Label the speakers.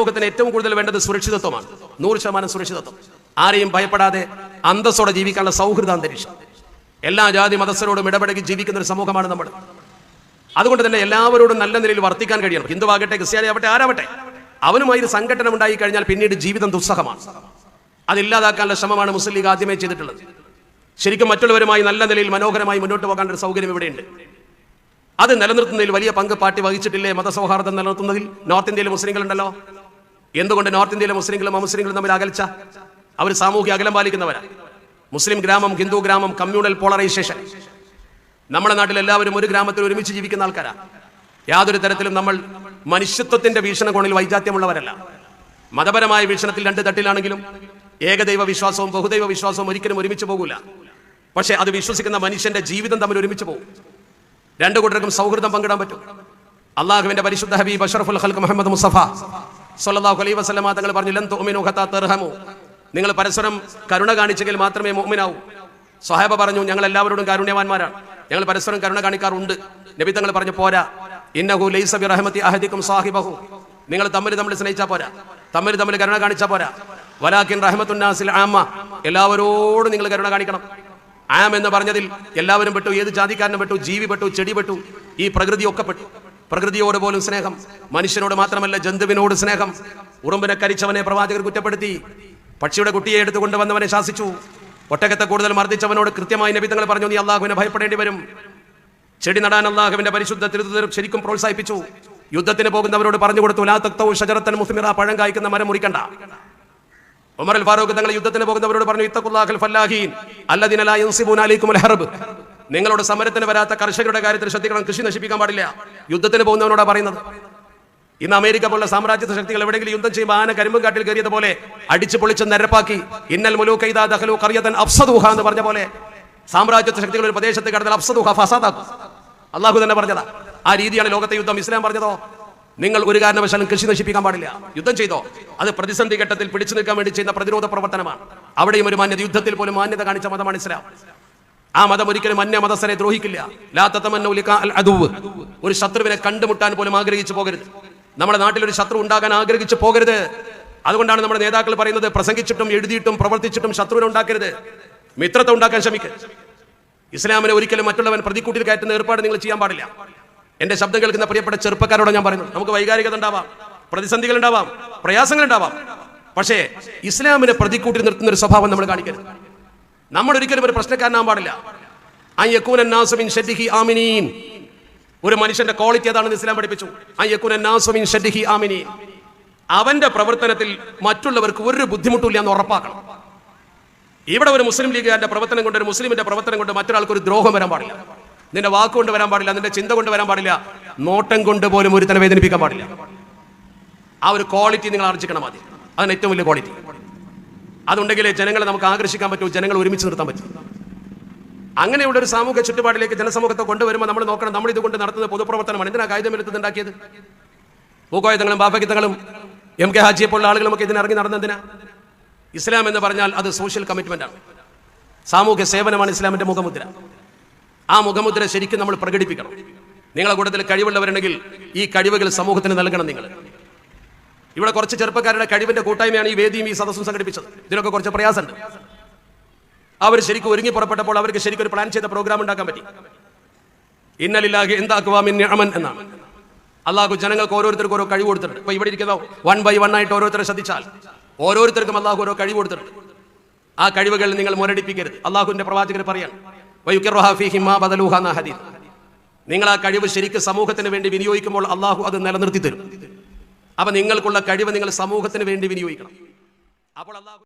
Speaker 1: സമൂഹത്തിന് ഏറ്റവും കൂടുതൽ വേണ്ടത് സുരക്ഷിതത്വമാണ്. നൂറ് ശതമാനം സുരക്ഷിതത്വം. ആരെയും ഭയപ്പെടാതെ അന്തസ്സോടെ ജീവിക്കാനുള്ള സൗഹൃദ അന്തരീക്ഷം. എല്ലാ ജാതി മതസ്ഥരോടും ഇടപെടകി ജീവിക്കുന്ന ഒരു സമൂഹമാണ് നമ്മൾ. അതുകൊണ്ട് തന്നെ എല്ലാവരോടും നല്ല നിലയിൽ വർത്തിക്കാൻ കഴിയണം. ഹിന്ദുവാകട്ടെ ക്രിസ്ത്യാനി ആവട്ടെ ആരാവട്ടെ. അവനുമായി ഒരു സംഘടന ഉണ്ടായി കഴിഞ്ഞാൽ പിന്നീട് ജീവിതം ദുസ്സഹമാണ്. അതില്ലാതാക്കാനുള്ള ശ്രമമാണ് മുസ്ലിം ലീഗ് ആദ്യമേ ചെയ്തിട്ടുള്ളത്. ശരിക്കും മറ്റുള്ളവരുമായി നല്ല നിലയിൽ മനോഹരമായി മുന്നോട്ട് പോകാൻ ഒരു സൗകര്യം ഇവിടെയുണ്ട്. അത് നിലനിർത്തുന്നതിൽ വലിയ പങ്ക് പാർട്ടി വഹിച്ചിട്ടില്ലേ മതസൗഹാർദ്ദം നിലനിർത്തുന്നതിൽ? നോർത്ത് ഇന്ത്യയിലെ മുസ്ലിങ്ങളുണ്ടല്ലോ. എന്തുകൊണ്ട് നോർത്ത് ഇന്ത്യയിലെ മുസ്ലിങ്ങളും അമുസ്ലിങ്ങളും തമ്മിൽ അകൽച്ച? അവർ സാമൂഹ്യ അകലം പാലിക്കുന്നവരാ. മുസ്ലിം ഗ്രാമം ഹിന്ദു ഗ്രാമം കമ്മ്യൂണൽ പോളറൈസേഷൻ. നമ്മുടെ നാട്ടിൽ എല്ലാവരും ഒരു ഗ്രാമത്തിൽ ഒരുമിച്ച് ജീവിക്കുന്ന ആൾക്കാരാ. യാതൊരു തരത്തിലും നമ്മൾ മനുഷ്യത്വത്തിന്റെ വീക്ഷണകോണിൽ വൈജാത്യമുള്ളവരല്ല. മതപരമായ വീക്ഷണത്തിൽ രണ്ട് തട്ടിലാണെങ്കിലും ഏകദൈവ വിശ്വാസവും ബഹുദൈവ വിശ്വാസവും ഒരിക്കലും ഒരുമിച്ച് പോകൂല. പക്ഷേ അത് വിശ്വസിക്കുന്ന മനുഷ്യന്റെ ജീവിതം തമ്മിൽ ഒരുമിച്ച് പോകും രണ്ടു കൂട്ടർക്കും സൗഹൃദം പങ്കിടാൻ പറ്റും. അള്ളാഹുവിന്റെ പരിശുദ്ധ ഹബീബ് അഷറഫുൽ ഹൽക്ക് മുഹമ്മദ് മുസഫ വസല്ലമ തങ്ങൾ പറഞ്ഞു ലൻ ഹത്താ നിങ്ങൾ പരസ്പരം കരുണ കാണിച്ചെങ്കിൽ മാത്രമേ മോമിനാവൂ സ്വഹാബ പറഞ്ഞു ഞങ്ങൾ എല്ലാവരോടും കാരുണ്യവാന്മാരാണ്. ഞങ്ങൾ പരസ്പരം കരുണ കാണിക്കാറുണ്ട്. നബി തങ്ങൾ പറഞ്ഞു പോരാ. ഇന്നഹു ലൈസ ബിറഹ്മത്തി അഹദിക്കും സാഹിബഹു. നിങ്ങൾ തമ്മിൽ തമ്മിൽ സ്നേഹിച്ചാൽ പോരാ. തമ്മിൽ തമ്മിൽ കരുണ കാണിച്ചാൽ പോരാ. വലാക്കിൻ നാസിൽ ആമ. എല്ലാവരോടും നിങ്ങൾ കരുണ കാണിക്കണം. ആം എന്ന് പറഞ്ഞതിൽ എല്ലാവരും പെട്ടു ഏത് ജാതിക്കാരനും പെട്ടു ജീവി പെട്ടു ചെടി പെട്ടു ഈ പ്രകൃതി ഒക്കെ പെട്ടു. പ്രകൃതിയോട് പോലും സ്നേഹം മനുഷ്യനോട് മാത്രമല്ല ജന്തുവിനോട് സ്നേഹം. ഉറുമ്പിനെ കരിച്ചവനെ പ്രവാചകർ കുറ്റപ്പെടുത്തി. പക്ഷിയുടെ കുട്ടിയെ എടുത്തു കൊണ്ടുവന്നവനെ ശാസിച്ചു. ഒട്ടകത്തെ കൂടുതൽ മർദ്ദിച്ചവനോട് കൃത്യമായി നബിതങ്ങൾ പറഞ്ഞു നീ അള്ളാഹുവിനെ ഭയപ്പെടേണ്ടി വരും. ചെടി നടാൻ അള്ളാഹുവിന്റെ പരിശുദ്ധ തിരുത്തരും ശരിക്കും പ്രോത്സാഹിപ്പിച്ചു. യുദ്ധത്തിന് പോകുന്നവരോട് പറഞ്ഞു കൊടുത്തു ലാ തക്തവും ഷജറത്തൻ മുസ്മിറ പഴം കായ്ക്കുന്ന മരം മുറിക്കണ്ട. ഉമർ അൽ ഫാറൂഖ് തങ്ങൾ യുദ്ധത്തിന് പോകുന്നവരോട് പറഞ്ഞു ഇത്തഖുല്ലാഹൽ ഫല്ലാഹീൻ അല്ലദീന ലാ യൻസിബൂന അലൈക്കുമുൽ ഹർബ് നിങ്ങളോട് സമരത്തിന് വരാത്ത കർഷകരുടെ കാര്യത്തിൽ ശ്രദ്ധിക്കണം. കൃഷി നശിപ്പിക്കാൻ പാടില്ല. യുദ്ധത്തിന് പോകുന്നവനോടാ പറയുന്നത്. ഇന്ന് അമേരിക്ക പോലുള്ള സാമ്രാജ്യത്വ ശക്തികൾ എവിടെയെങ്കിലും യുദ്ധം ചെയ്യുമ്പോൾ ആന കരിമ്പും കാട്ടിൽ കയറിയത് പോലെ അടിച്ചു പൊളിച്ച് നിരപ്പാക്കി ഇന്നൽ മുലൂക്ക് ദഹലു കറിയതൻ അഫ്സദൂഹ എന്ന് പറഞ്ഞ പോലെ സാമ്രാജ്യത്വ ശക്തികൾ ഒരു പ്രദേശത്ത് കടന്നാൽ അഫ്സദൂഹ ഫസാദാക്കും. അള്ളാഹു തന്നെ പറഞ്ഞതാ. ആ രീതിയാണ് ലോകത്തെ യുദ്ധം. ഇസ്ലാം പറഞ്ഞതോ? നിങ്ങൾ ഒരു കാരണവശാലും കൃഷി നശിപ്പിക്കാൻ പാടില്ല. യുദ്ധം ചെയ്തോ? അത് പ്രതിസന്ധി ഘട്ടത്തിൽ പിടിച്ചു നിൽക്കാൻ വേണ്ടി ചെയ്യുന്ന പ്രതിരോധ പ്രവർത്തനമാണ്. അവിടെയും ഒരു മാന്യത യുദ്ധത്തിൽ പോലും മാന്യത കാണിച്ച മതമാണ് ഇസ്ലാം. ആ മതം ഒരിക്കലും അന്യ മതസ്ഥരെ ദ്രോഹിക്കില്ല. ഒരു ശത്രുവിനെ കണ്ടുമുട്ടാൻ പോലും ആഗ്രഹിച്ചു പോകരുത്. നമ്മുടെ നാട്ടിൽ ഒരു ശത്രു ഉണ്ടാകാൻ ആഗ്രഹിച്ചു പോകരുത്. അതുകൊണ്ടാണ് നമ്മുടെ നേതാക്കൾ പറയുന്നത് പ്രസംഗിച്ചിട്ടും എഴുതിയിട്ടും പ്രവർത്തിച്ചിട്ടും ശത്രുവിനെ ഉണ്ടാക്കരുത്. മിത്രത്തെ ഉണ്ടാക്കാൻ ശ്രമിക്കരുത്. ഇസ്ലാമിനെ ഒരിക്കലും മറ്റുള്ളവൻ പ്രതിക്കൂട്ടിൽ കയറ്റുന്ന ഏർപ്പാട് നിങ്ങൾ ചെയ്യാൻ പാടില്ല. എന്റെ ശബ്ദം കേൾക്കുന്ന പ്രിയപ്പെട്ട ചെറുപ്പക്കാരോട് ഞാൻ പറയുന്നു നമുക്ക് വൈകാരികത ഉണ്ടാവാം പ്രതിസന്ധികൾ ഉണ്ടാവാം പ്രയാസങ്ങൾ ഉണ്ടാവാം. പക്ഷേ ഇസ്ലാമിനെ പ്രതിക്കൂട്ടിൽ നിർത്തുന്ന ഒരു സ്വഭാവം നമ്മൾ കാണിക്കരുത്. നമ്മൾ ഒരിക്കലും ഒരു പ്രശ്നക്കാരനാകാൻ പാടില്ല. ആ യക്കൂൻ നാസു ഷെഡിഹി ആമിനീൻ. ഒരു മനുഷ്യന്റെ ക്വാളിറ്റി അതാണെന്ന് ഇസ്ലാം പഠിപ്പിച്ചു. ആ യക്കൂൻ നാസു ഷെഡിഹി ആമിനീൻ. അവന്റെ പ്രവർത്തനത്തിൽ മറ്റുള്ളവർക്ക് ഒരു ബുദ്ധിമുട്ടില്ല എന്ന് ഉറപ്പാക്കണം. ഇവിടെ ഒരു മുസ്ലിം ലീഗുകാരന്റെ പ്രവർത്തനം കൊണ്ട് ഒരു മുസ്ലിമിന്റെ പ്രവർത്തനം കൊണ്ട് മറ്റൊരാൾക്ക് ഒരു ദ്രോഹം വരാൻ പാടില്ല. നിന്റെ വാക്കുകൊണ്ട് വരാൻ പാടില്ല നിന്റെ ചിന്ത കൊണ്ട് വരാൻ പാടില്ല. നോട്ടം കൊണ്ട് പോലും ഒരുത്തനെ വേദനിപ്പിക്കാൻ പാടില്ല. ആ ഒരു ക്വാളിറ്റി നിങ്ങൾ ആർജിക്കണം ആദ്യം. അതാണ് ഏറ്റവും വലിയ ക്വാളിറ്റി അതുണ്ടെങ്കിലേ ജനങ്ങളെ നമുക്ക് ആകർഷിക്കാൻ പറ്റൂ ജനങ്ങളെ ഒരുമിച്ച് നിർത്താൻ പറ്റും. അങ്ങനെയുള്ള ഒരു സാമൂഹ്യ ചുറ്റുപാടിലേക്ക് ജനസമൂഹത്തെ കൊണ്ടുവരുമ്പോൾ നമ്മൾ നോക്കണം നമ്മൾ ഇതുകൊണ്ട് നടത്തുന്ന പൊതുപ്രവർത്തനമാണ്. എന്തിനാ കായികം എടുത്തുണ്ടാക്കിയത് ഭൂകോയുധങ്ങളും ബാഫഗിത്തങ്ങളും എം കെ ഹാജിയെ പോലുള്ള ആളുകളുമൊക്കെ ഇതിനിറങ്ങി നടന്നതിനാ ഇസ്ലാം എന്ന് പറഞ്ഞാൽ അത് സോഷ്യൽ കമ്മിറ്റ്മെന്റ് ആണ്. സാമൂഹ്യ സേവനമാണ് ഇസ്ലാമിന്റെ മുഖമുദ്ര. ആ മുഖമുദ്ര ശരിക്കും നമ്മൾ പ്രകടിപ്പിക്കണം. നിങ്ങളെ കൂട്ടത്തിൽ കഴിവുള്ളവരുണ്ടെങ്കിൽ ഈ കഴിവുകൾ സമൂഹത്തിന് നൽകണം നിങ്ങൾ. ഇവിടെ കുറച്ച് ചെറുപ്പക്കാരുടെ കഴിവിന്റെ കൂട്ടായ്മയാണ് ഈ വേദിയും ഈ സദസ്സും സംഘടിപ്പിച്ചത്. ഇതിനൊക്കെ കുറച്ച് പ്രയാസമുണ്ട്. അവർ ശരിക്കും ഒരുങ്ങി പുറപ്പെട്ടപ്പോൾ അവർക്ക് ശരിക്കും ഒരു പ്ലാൻ ചെയ്ത പ്രോഗ്രാം ഉണ്ടാക്കാൻ പറ്റി. ഇന്നലില്ലാഹി എന്താക്കുവാമിൻ എന്നാണ്. അള്ളാഹു ജനങ്ങൾക്ക് ഓരോരുത്തർക്കും ഓരോ കഴിവ് കൊടുത്തിട്ടുണ്ട്. ഇപ്പൊ ഇവിടെ ഇരിക്കുന്ന വൺ ബൈ വൺ ആയിട്ട് ഓരോരുത്തരെ ശ്രദ്ധിച്ചാൽ ഓരോരുത്തർക്കും അള്ളാഹു ഓരോ കഴിവ് കൊടുത്തിട്ടുണ്ട്. ആ കഴിവുകൾ നിങ്ങൾ മുരടിപ്പിക്കരുത്. അള്ളാഹുവിന്റെ പ്രവാചകർ പറയാണ് നിങ്ങൾ ആ കഴിവ് ശരിക്കും സമൂഹത്തിന് വേണ്ടി വിനിയോഗിക്കുമ്പോൾ അള്ളാഹു അത് നിലനിർത്തി തരും. അപ്പൊ നിങ്ങൾക്കുള്ള കഴിവ് നിങ്ങൾ സമൂഹത്തിന് വേണ്ടി വിനിയോഗിക്കണം. അപ്പോൾ അള്ളാഹു